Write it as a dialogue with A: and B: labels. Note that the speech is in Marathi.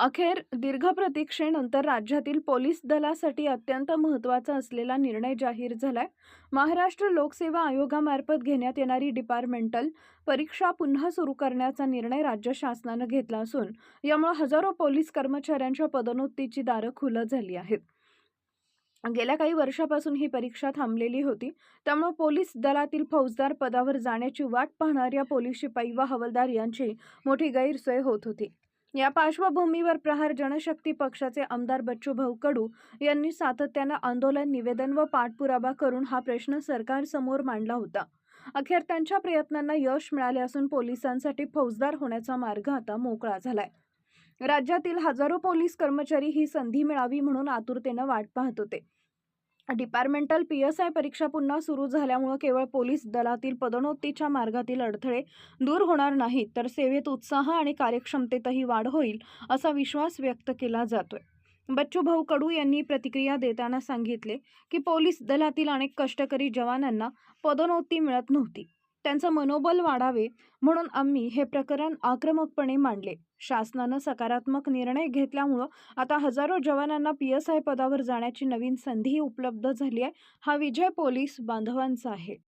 A: अखेर दीर्घ प्रतीक्षेनंतर राज्यातील पोलीस दलासाठी अत्यंत महत्त्वाचा असलेला निर्णय जाहीर झालाय. महाराष्ट्र लोकसेवा आयोगामार्फत घेण्यात येणारी डिपार्टमेंटल परीक्षा पुन्हा सुरू करण्याचा निर्णय राज्य शासनानं घेतला असून यामुळे हजारो पोलीस कर्मचाऱ्यांच्या पदोन्नतीची दारं खुलं झाली आहेत. गेल्या काही वर्षापासून ही परीक्षा थांबलेली होती त्यामुळे पोलीस दलातील फौजदार पदावर जाण्याची वाट पाहणाऱ्या पोलीस शिपाई व हवालदार यांची मोठी गैरसोय होत होती. या पार्श्वभूमीवर प्रहार जनशक्ती पक्षाचे आमदार बच्चू भाऊ कडू यांनी सातत्यानं आंदोलन निवेदन व पाठपुरावा करून हा प्रश्न सरकारसमोर मांडला होता. अखेर त्यांच्या प्रयत्नांना यश मिळाले असून पोलिसांसाठी फौजदार होण्याचा मार्ग आता मोकळा झालाय. राज्यातील हजारो पोलीस कर्मचारी ही संधी मिळावी म्हणून आतुरतेनं वाट पाहत होते. डिपार्टमेंटल पी एस आय परीक्षा पुन्हा सुरू झाल्यामुळं केवळ पोलीस दलातील पदोन्नतीच्या मार्गातील अडथळे दूर होणार नाहीत तर सेवेत उत्साह आणि कार्यक्षमतेतही वाढ होईल असा विश्वास व्यक्त केला जातोय. बच्चूभाऊ कडू यांनी प्रतिक्रिया देताना सांगितले की पोलीस दलातील अनेक कष्टकरी जवानांना पदोन्नती मिळत नव्हती. त्यांचं मनोबल वाढावे म्हणून आम्ही हे प्रकरण आक्रमकपणे मांडले. शासनानं सकारात्मक निर्णय घेतल्यामुळं आता हजारो जवानांना पी एस आय पदावर जाण्याची नवीन संधी उपलब्ध झाली आहे. हा विजय पोलीस बांधवांचा आहे.